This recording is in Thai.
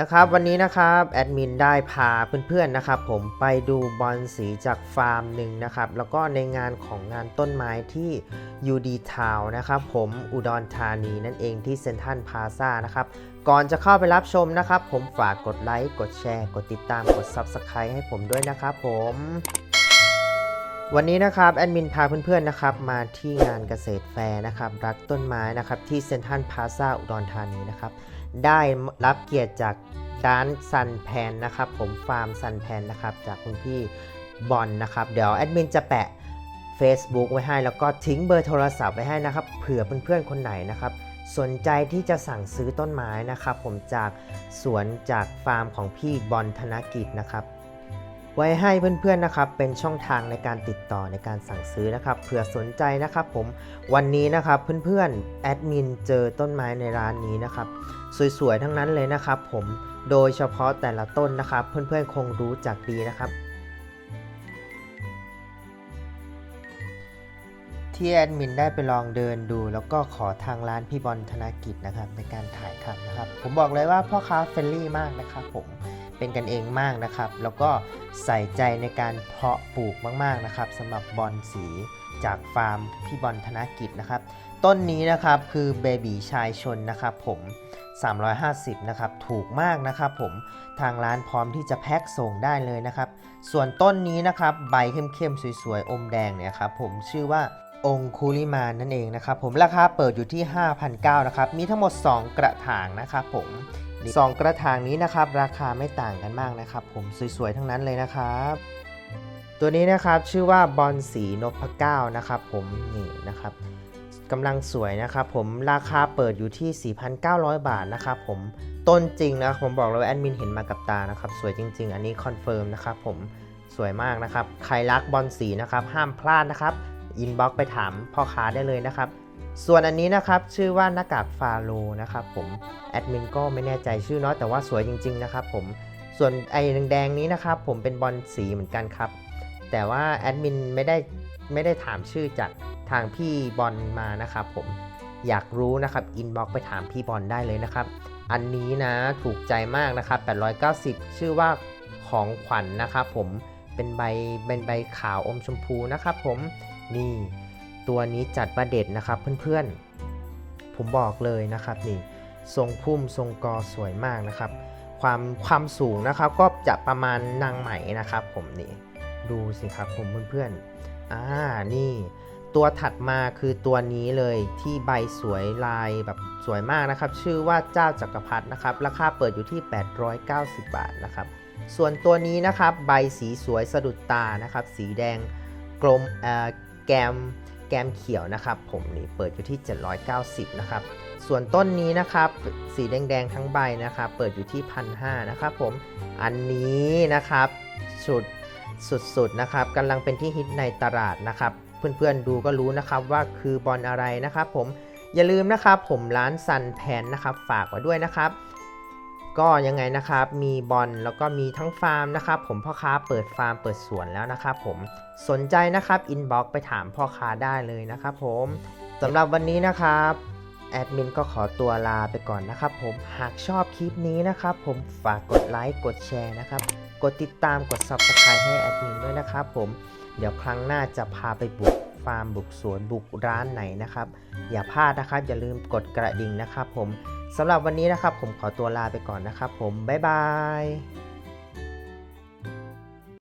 นะครับวันนี้นะครับแอดมินได้พาเพื่อนๆนะครับผมไปดูบอลสีจากฟาร์มหนึ่งนะครับแล้วก็ในงานของงานต้นไม้ที่ยูดีทาวนะครับผมอุดรธานีนั่นเองที่เซนทันพาซานะครับก่อนจะเข้าไปรับชมนะครับ ผมฝากกดไลค์กดแชร์กดติดตามกด Subscribe ให้ผมด้วยนะครับผมวันนี้นะครับแอดมินพาเพื่อนๆนะครับมาที่งานเกษตรแฟร์นะครับรักต้นไม้นะครับที่เซนทันพาซาอุดรธานีนะครับ ได้รับเกียรติจากร้านซันแพนนะครับผมฟาร์มซันแพนนะครับจากคุณพี่บอลนะครับเดี๋ยวแอดมินจะแปะ Facebook ไว้ให้แล้วก็ทิ้งเบอร์โทรศัพท์ไว้ให้นะครับเผื่อเพื่อนๆคนไหนนะครับสนใจที่จะสั่งซื้อต้นไม้นะครับ ผมจากสวนจากฟาร์มของพี่บอลธนกิจนะครับ ไว้ให้เพื่อนๆนะครับเป็นช่องทางในการติดต่อในการสั่งซื้อนะครับเผื่อสนใจนะครับผมวันนี้นะครับเพื่อนๆแอดมินเจอต้นไม้ในร้านนี้นะครับสวยๆทั้งนั้นเลยนะครับ ผมโดยเฉพาะแต่ละต้นนะครับ เพื่อนๆคงรู้จักดีนะครับ ที่แอดมินได้ไปลองเดินดู แล้วก็ขอทางร้านพี่บอลธนกิจนะครับในการถ่ายทำนะครับ ผมบอกเลยว่าพ่อค้าเฟรนลี่มากนะครับผม เป็นกันเองมากนะครับ แล้วก็ใส่ใจในการเพาะปลูกมากๆนะครับสำหรับบอลสีจากฟาร์มพี่บอลธนกิจนะครับ ต้นนี้นะครับคือเบบีชายชนนะครับผม 350นะครับถูกมากนะครับผมทางร้านพร้อมที่จะแพ็คส่งได้เลยนะครับ ส่วนต้นนี้นะครับใบเข้มๆสวยๆอมแดงเนี่ยครับผมชื่อว่าองคุลิมานนั่นเองนะครับผมราคาเปิดอยู่ที่ 5,900นะครับมีทั้งหมด 2 กระถางนะครับผม สองกระถางนี้นะครับ ราคาไม่ต่างกันมากนะครับ ผมสวยๆทั้งนั้นเลยนะครับ ตัวนี้นะครับชื่อว่าบอลสีนพเก้านะครับ ผมนี่นะครับกำลังสวยนะครับผมราคาเปิดอยู่ที่ 4,900 บาทนะครับผมต้นจริงนะผมบอกเลยว่าแอดมินเห็นมากับตานะครับสวยจริง ๆ อันนี้คอนเฟิร์มนะครับผมสวยมากนะครับ ใครรักบอลสีนะครับ ห้ามพลาดนะครับอินบ็อกไปถามพ่อค้าได้เลยนะครับ ส่วนอันนี้นะครับชื่อว่าหน้ากากฟาโลนะครับผมแอดมินก็ไม่แน่ใจชื่อเนาะแต่ว่าสวยจริง ๆ นะครับผมส่วนไอ้แดงๆนี้นะครับผมเป็นบอลสีเหมือนกันครับ แต่ว่าแอดมินไม่ได้ไม่ได้ถามชื่อจากทางพี่บอลมานะครับผมอยากรู้นะครับอินบ็อกไปถามพี่บอลได้เลยนะครับ อันนี้นะถูกใจมากนะครับ 890 ชื่อว่าของขวัญนะครับผมเป็นใบเป็นใบขาวอมชมพูนะครับผมนี่ ตัวนี้จัดประเด็ดนะครับเพื่อนๆ ผมบอกเลยนะครับนี่ทรงพุ่มทรงกอสวยมากนะครับ ความความสูงนะครับก็จะประมาณนางไหมนะครับ ผมนี่ดูสิครับผมเพื่อนๆอ่านี่ ตัวถัดมาคือตัวนี้เลยที่ใบสวยลายแบบสวยมากนะครับ ชื่อว่าเจ้าจักรพรรดินะครับ ราคาเปิดอยู่ที่ 890 บาทนะครับส่วนตัวนี้นะครับใบสีสวยสะดุดตานะครับ สีแดงกลมแกม แกมเขียวนะครับ ผมนี่เปิดอยู่ที่ 790 นะครับ ส่วนต้นนี้นะครับสีแดงๆทั้งใบนะครับ เปิดอยู่ที่1,500นะครับผมอันนี้นะครับชุดสุดๆนะครับกำลังเป็นที่ฮิตในตลาดนะครับ เพื่อนๆดูก็รู้นะครับว่าคือบอลอะไรนะครับ ผมอย่าลืมนะครับผมร้านซันแพนนะครับ ฝากไว้ด้วยนะครับ ก็ยังไงนะครับมีบอลแล้วก็มีทั้งฟาร์มนะครับผมพ่อค้าเปิดฟาร์มเปิดสวนแล้วนะครับผมสนใจนะครับอินบ็อกไปถามพ่อค้าได้เลยนะครับผมสำหรับวันนี้นะครับแอดมินก็ขอตัวลาไปก่อนนะครับผมหากชอบคลิปนี้นะครับผมฝากกดไลค์กดแชร์นะครับกดติดตามกด Subscribe ให้แอดมินด้วยนะครับผมเดี๋ยวครั้งหน้าจะพาไปบุก ฟาร์มบุกสวนบุกร้านไหนนะครับ อย่าพลาดนะครับ อย่าลืมกดกระดิ่งนะครับ ผมสำหรับวันนี้นะครับ ผมขอตัวลาไปก่อนนะครับ ผมบ๊ายบาย